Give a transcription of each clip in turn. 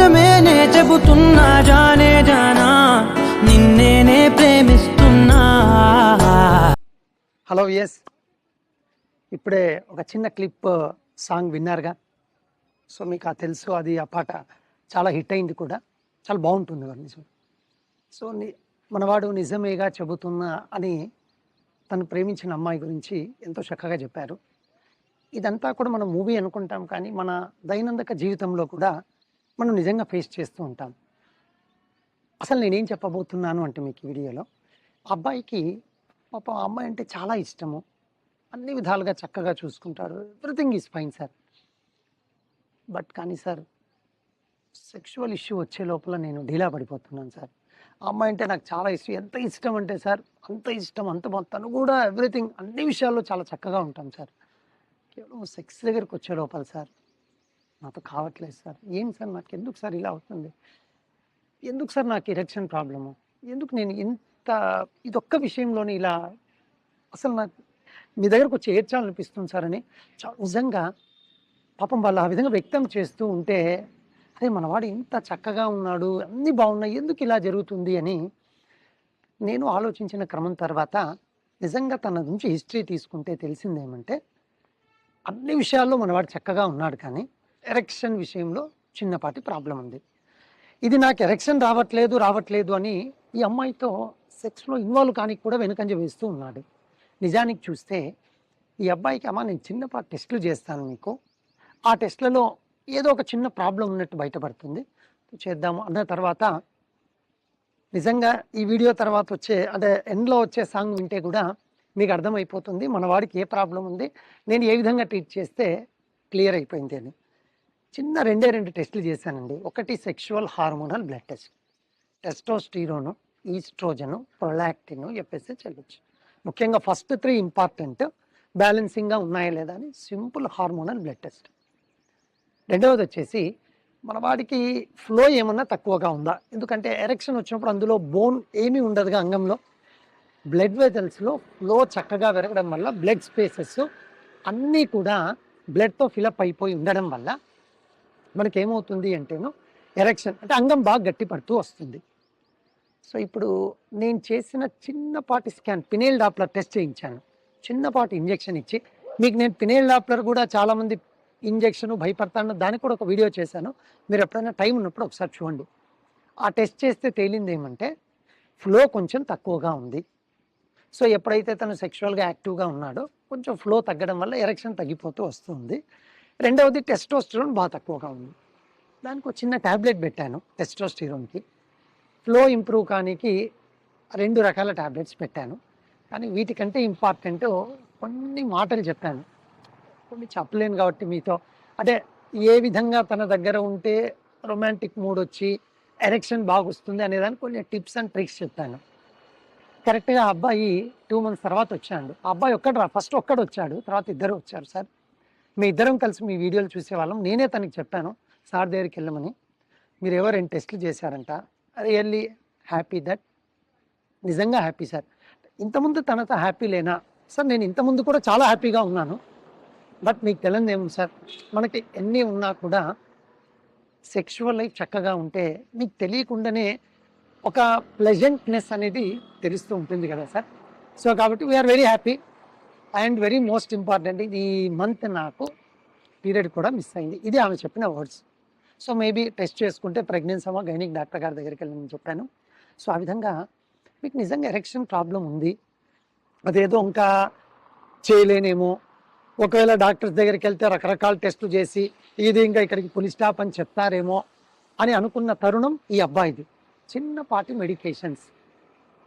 నిజమేనే చెబుతున్నా జానే జానా నిన్నేనే ప్రేమిస్తున్నా. హలో ఎస్ ఇప్పుడే ఒక చిన్న క్లిప్ సాంగ్ విన్నారుగా? సో మీకు ఆ తెలుసు అది ఆ పాట చాలా హిట్ అయింది కూడా. చాలా బాగుంటుంది కదా నిజం సో ని- మనవాడు నిజమేగా చెబుతున్నా అని తను ప్రేమించిన అమ్మాయి గురించి ఎంతో చక్కగా చెప్పారు. ఇదంతా కూడా మనం మూవీ అనుకుంటాం కానీ మన దైనందిక జీవితంలో కూడా మనం నిజంగా ఫేస్ చేస్తూ ఉంటాం. అసలు నేనేం చెప్పబోతున్నాను అంటే మీకు ఈ వీడియోలో అబ్బాయికి పాప ఆ అమ్మాయి అంటే చాలా ఇష్టము. అన్ని విధాలుగా చక్కగా చూసుకుంటాడు. Everything is fine sir but కానీ సార్ సెక్షువల్ ఇష్యూ వచ్చే లోపల నేను డీలా పడిపోతున్నాను సార్ అమ్మాయి అంటే నాకు చాలా ఇష్టం. ఎంత ఇష్టం అంటే సార్ అంత ఇష్టం అంత తను కూడా ఎవ్రీథింగ్ అన్ని విషయాల్లో చాలా చక్కగా ఉంటాం సార్ కేవలం సెక్స్ దగ్గరికి వచ్చే లోపల సార్ నాతో కావట్లేదు సార్. ఏం సార్ నాకు ఎందుకు సార్ ఇలా అవుతుంది? ఎందుకు సార్ నాకు ఎరెక్షన్ ప్రాబ్లము? ఎందుకు నేను ఇంత ఇదొక్క విషయంలోనే ఇలా అసలు నాకు మీ దగ్గరకు వచ్చి ఏడ్చాలనిపిస్తుంది సార్ అని చా- నిజంగా పాపం వాళ్ళు ఆ విధంగా వ్యక్తం చేస్తూ ఉంటే అరే మనవాడు ఇంత చక్కగా ఉన్నాడు అన్నీ బాగున్నాయి ఎందుకు ఇలా జరుగుతుంది అని నేను ఆలోచించిన క్రమం తర్వాత నిజంగా తన నుంచి హిస్టరీ తీసుకుంటే తెలిసిందేమంటే అన్ని విషయాల్లో మనవాడు చక్కగా ఉన్నాడు కానీ ఎరెక్షన్ విషయంలో చిన్నపాటి ప్రాబ్లం ఉంది. ఇది నాకు ఎరెక్షన్ రావట్లేదు రావట్లేదు అని ఈ అమ్మాయితో సెక్స్లో ఇన్వాల్వ్ కానీ కూడా వెనుకంజ వేస్తూ ఉన్నాడు. నిజానికి చూస్తే ఈ అబ్బాయికి అమ్మ నేను చిన్నపాటి టెస్టులు చేస్తాను మీకు ఆ టెస్ట్లలో ఏదో ఒక చిన్న ప్రాబ్లం ఉన్నట్టు బయటపడుతుంది. చేద్దాము. అన్న తర్వాత నిజంగా ఈ వీడియో తర్వాత వచ్చే అంటే ఎండ్లో వచ్చే సాంగ్ వింటే కూడా మీకు అర్థమైపోతుంది మన వాడికి ఏ ప్రాబ్లం ఉంది నేను ఏ విధంగా ట్రీట్ చేస్తే క్లియర్ అయిపోయింది అని. చిన్న రెండే రెండు టెస్టులు చేశానండి. ఒకటి sexual hormonal blood test testosterone oestrogen prolactin చెప్పేసి చెల్లొచ్చు ముఖ్యంగా ఫస్ట్ త్రీ ఇంపార్టెంట్ బ్యాలెన్సింగ్గా ఉన్నాయా లేదా అని సింపుల్ హార్మోనల్ బ్లడ్ టెస్ట్ రెండవది వచ్చేసి మన వాడికి ఫ్లో ఏమన్నా తక్కువగా ఉందా? ఎందుకంటే ఎరెక్షన్ వచ్చినప్పుడు అందులో బోన్ ఏమీ ఉండదుగా అంగంలో. బ్లడ్ వెజల్స్లో ఫ్లో చక్కగా పెరగడం వల్ల బ్లడ్ స్పేసెస్ అన్నీ కూడా బ్లడ్తో ఫిలప్ అయిపోయి ఉండడం వల్ల మనకి ఏమవుతుంది అంటేను ఎరెక్షన్ అంటే అంగం బాగా గట్టి పడుతూ వస్తుంది. సో ఇప్పుడు నేను చేసిన చిన్నపాటి స్కాన్ పినేల్ డాప్లర్ టెస్ట్ చేయించాను. చిన్నపాటి ఇంజెక్షన్ ఇచ్చి మీకు నేను పినేల్ డాప్లర్ కూడా చాలామంది ఇంజెక్షన్ భయపడతాను దానికి కూడా ఒక వీడియో చేశాను. మీరు ఎప్పుడైనా టైం ఉన్నప్పుడు ఒకసారి చూడండి. ఆ టెస్ట్ చేస్తే తేలింది ఏమంటే ఫ్లో కొంచెం తక్కువగా ఉంది. సో ఎప్పుడైతే తను సెక్షువల్గా యాక్టివ్గా ఉన్నాడో కొంచెం ఫ్లో తగ్గడం వల్ల ఎరెక్షన్ తగ్గిపోతూ వస్తుంది. రెండవది టెస్టోస్టిరోన్ బాగా తక్కువగా ఉంది. దానికి ఒక చిన్న ట్యాబ్లెట్ పెట్టాను టెస్టోస్టిరోన్కి ఫ్లో ఇంప్రూవ్ కానికి రెండు రకాల ట్యాబ్లెట్స్ పెట్టాను. కానీ వీటికంటే ఇంపార్టెంట్ కొన్ని మాటలు చెప్పాను. కొన్ని చెప్పలేను కాబట్టి మీతో. అంటే ఏ విధంగా తన దగ్గర ఉంటే రొమాంటిక్ మూడ్ వచ్చి ఎరెక్షన్ బాగుస్తుంది అనేదానికి కొన్ని టిప్స్ అండ్ ట్రిక్స్ చెప్పాను. కరెక్ట్గా ఆ అబ్బాయి టూ మంత్స్ తర్వాత వచ్చాడు. ఆ అబ్బాయి ఒక్కడు రా ఫస్ట్ ఒక్కడు వచ్చాడు తర్వాత ఇద్దరు వచ్చారు సార్. మీ ఇద్దరం కలిసి మీ వీడియోలు చూసేవాళ్ళం నేనే తనకి చెప్పాను సార్ దగ్గరికి వెళ్ళమని. మీరు ఎవరు రెండు చేశారంట. Really happy that. నిజంగా హ్యాపీ సార్. ఇంతకుముందు తనతో హ్యాపీ లేనా? సార్ నేను ఇంతకుముందు కూడా చాలా హ్యాపీగా ఉన్నాను. బట్ మీకు తెలియదు ఏమో సార్ మనకి ఎన్ని ఉన్నా కూడా సెక్షువల్ లైఫ్ చక్కగా ఉంటే మీకు తెలియకుండానే ఒక ప్లెజెంట్నెస్ అనేది తెలుస్తూ ఉంటుంది కదా సార్. సో కాబట్టి we are very happy and very most important ఈ మంత్ నాకు పీరియడ్ కూడా మిస్ అయింది. ఇది ఆమె చెప్పిన వర్డ్స్. సో మేబీ టెస్ట్ చేసుకుంటే ప్రెగ్నెన్సీ అమ్మ గైనిక్ డాక్టర్ గారి దగ్గరికి వెళ్ళమని చెప్పాను. సో ఆ విధంగా మీకు నిజంగా ఎరెక్షన్ ప్రాబ్లం ఉంది. అదేదో ఇంకా చేయలేనేమో. ఒకవేళ డాక్టర్స్ దగ్గరికి వెళ్తే రకరకాల టెస్టులు చేసి ఇది ఇంకా ఇక్కడికి పులి స్టాప్ అని చెప్తారేమో అని అనుకున్న తరుణం ఈ అబ్బాయిది. చిన్నపాటి medications.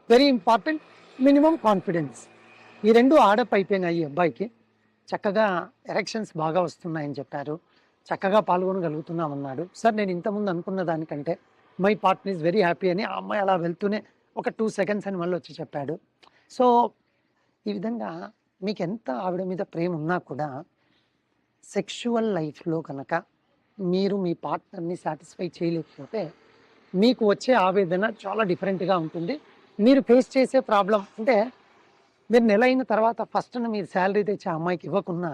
Very important minimum confidence. ఈ రెండు ఆడప్ అయిపోయినాయి ఈ అబ్బాయికి. చక్కగా ఎరెక్షన్స్ బాగా వస్తున్నాయని చెప్పారు. చక్కగా పాల్గొనగలుగుతున్నామన్నాడు. సార్ నేను ఇంతకుముందు అనుకున్న దానికంటే my partner is very happy అని ఆ అమ్మాయి అలా వెళ్తూనే ఒక టూ సెకండ్స్ అని మళ్ళీ వచ్చి చెప్పాడు. సో ఈ విధంగా మీకు ఎంత ఆవిడ మీద ప్రేమ ఉన్నా కూడా సెక్షువల్ లైఫ్లో కనుక మీరు మీ పార్ట్నర్ని సాటిస్ఫై చేయలేకపోతే మీకు వచ్చే ఆవేదన చాలా డిఫరెంట్గా ఉంటుంది. మీరు ఫేస్ చేసే ప్రాబ్లం అంటే మీరు నెల అయిన తర్వాత ఫస్ట్ మీరు శాలరీ తెచ్చే అమ్మాయికి ఇవ్వకున్నా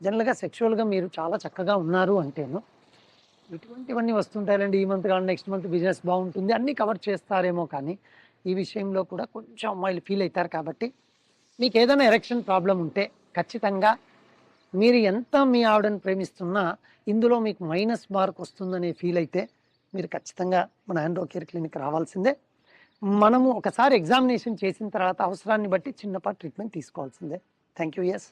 జనరల్గా సెక్షువల్గా మీరు చాలా చక్కగా ఉన్నారు అంటేను ఇటువంటివన్నీ వస్తుంటాయండి ఈ మంత్ కానీ నెక్స్ట్ మంత్ బిజినెస్ బాగుంటుంది అన్నీ కవర్ చేస్తారేమో కానీ ఈ విషయంలో కూడా కొంచెం అమ్మాయిలు ఫీల్ అవుతారు కాబట్టి మీకు ఏదైనా ఎరెక్షన్ ప్రాబ్లం ఉంటే ఖచ్చితంగా మీరు ఎంత మీ ఆవిడని ప్రేమిస్తున్నా ఇందులో మీకు మైనస్ మార్క్ వస్తుందనే ఫీల్ అయితే మీరు ఖచ్చితంగా మన ఆండ్రో కేర్ క్లినిక్ రావాల్సిందే. మనము ఒకసారి ఎగ్జామినేషన్ చేసిన తర్వాత అవసరాన్ని బట్టి చిన్నపాటి ట్రీట్మెంట్ తీసుకోవాల్సిందే. Thank you yes